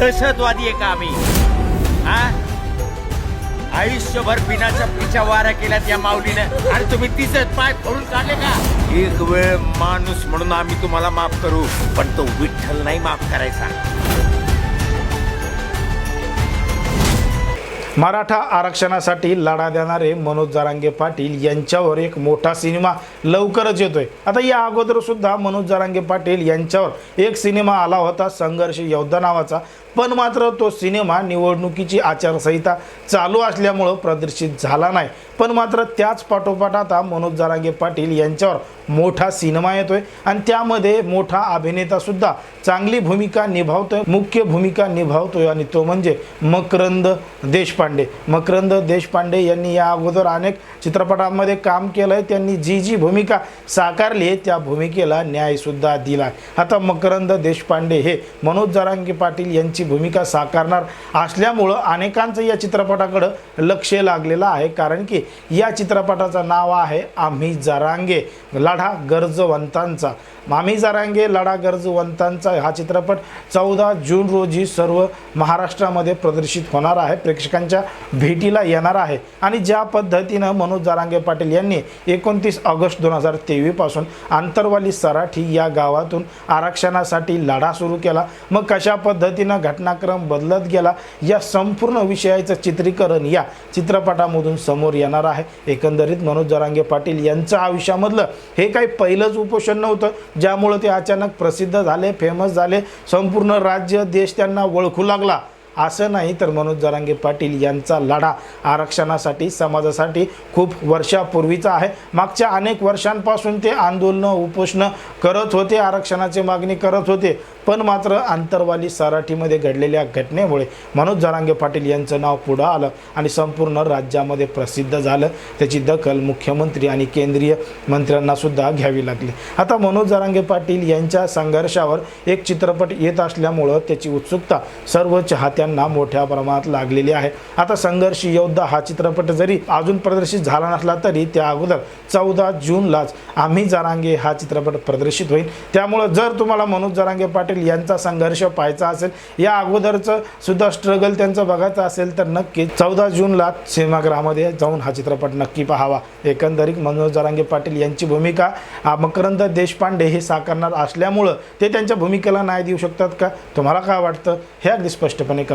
दहशतवादी आहे का आम्ही? हा? आयुष्यभर पिण्याच्या पिच्या वाऱ्या केल्यात या माऊलीनं. आणि तुम्ही तिचं पाय फोडून काढले का? एक वेळ माणूस म्हणून आम्ही तुम्हाला माफ करू पण तो विठ्ठल नाही माफ करायचा. मराठा आरक्षणासाठी लढा देणारे मनोज जरांगे पाटील यांच्यावर एक मोठा सिनेमा लवकरच येतोय. आता या अगोदर सुद्धा मनोज जरांगे पाटील यांच्यावर एक सिनेमा आला होता संघर्ष योद्धा नावाचा. पण मात्र तो सिनेमा निवडणुकीची आचारसंहिता चालू असल्यामुळं प्रदर्शित झाला नाही. पण मात्र त्याच पाठोपाठ आता मनोज जरांगे पाटील यांच्यावर मोठा सिनेमा येतोय आणि त्यामध्ये मोठा अभिनेता सुद्धा चांगली भूमिका निभावतोय मुख्य भूमिका निभावतोय आणि तो म्हणजे मकरंद देशपांडे. मकरंद देशपांडे यांनी या अगोदर अनेक चित्रपटांमध्ये काम केलंय. त्यांनी जी जी भूमिका साकारली आहे त्या भूमिकेला न्यायसुद्धा दिला आता मकरंद देशपांडे हे मनोज जरांगे पाटील यांची भूमिका साकारणार असल्यामुळं अनेकांचं या चित्रपटाकडं लक्ष लागलेलं आहे. कारण की या चित्रपटाचं नाव आहे आम्ही जरांगे लढा गरजवंतांचा. आम्ही जरांगे लढा गरजवंतांचा हा चित्रपट चौदा जून रोजी सर्व महाराष्ट्रामध्ये प्रदर्शित होणार आहे. प्रेक्षकांच्या भेटीला येणार आहे. आणि ज्या पद्धतीनं मनोज जारांगे पाटील यांनी एकोणतीस ऑगस्ट दोन हजार तेवीसपासून आंतरवाली सराठी या गावातून आरक्षणासाठी लढा सुरू केला. मग कशा पद्धतीनं घटनाक्रम बदलत गेला या संपूर्ण विषयाचं चित्रीकरण या चित्रपटामधून समोर येणार आहे. एकंदरीत मनोज जरांगे पाटील यांचं आयुष्यामधलं हे काही पहिलंच उपोषण नव्हतं ज्यामुळं ते अचानक प्रसिद्ध झाले फेमस झाले संपूर्ण राज्य देश त्यांना ओळखू लागला. असं नाही तर मनोज जरांगे पाटील यांचा लढा आरक्षणासाठी समाजासाठी खूप वर्षापूर्वीचा आहे. मागच्या अनेक वर्षांपासून ते आंदोलनं उपोषणं करत होते आरक्षणाची मागणी करत होते. पण मात्र आंतरवाली सराठीमध्ये घडलेल्या घटनेमुळे मनोज जरांगे पाटील यांचं नाव पुढं आलं आणि संपूर्ण राज्यामध्ये प्रसिद्ध झालं. त्याची दखल मुख्यमंत्री आणि केंद्रीय मंत्र्यांनासुद्धा घ्यावी लागली. आता मनोज जरांगे पाटील यांच्या संघर्षावर एक चित्रपट येत असल्यामुळं त्याची उत्सुकता सर्व चाहत्या त्यांना मोठ्या प्रमाणात लागलेली आहे. आता संघर्ष योद्धा हा चित्रपट जरी अजून प्रदर्शित झाला नसला तरी त्या अगोदर चौदा जूनलाच आम्ही जरांगे हा चित्रपट प्रदर्शित होईल. त्यामुळं जर तुम्हाला मनोज जरांगे पाटील यांचा संघर्ष पाहायचा असेल या अगोदरचं सुद्धा स्ट्रगल त्यांचं बघायचं असेल तर नक्की चौदा जूनला सिनेमागृहामध्ये जाऊन हा चित्रपट नक्की पाहावा. एकंदरीत मनोज जरांगे पाटील यांची भूमिका मकरंद देशपांडे हे साकारणार असल्यामुळं ते त्यांच्या भूमिकेला न्याय देऊ शकतात का? तुम्हाला काय वाटतं? हे अगदी स्पष्टपणे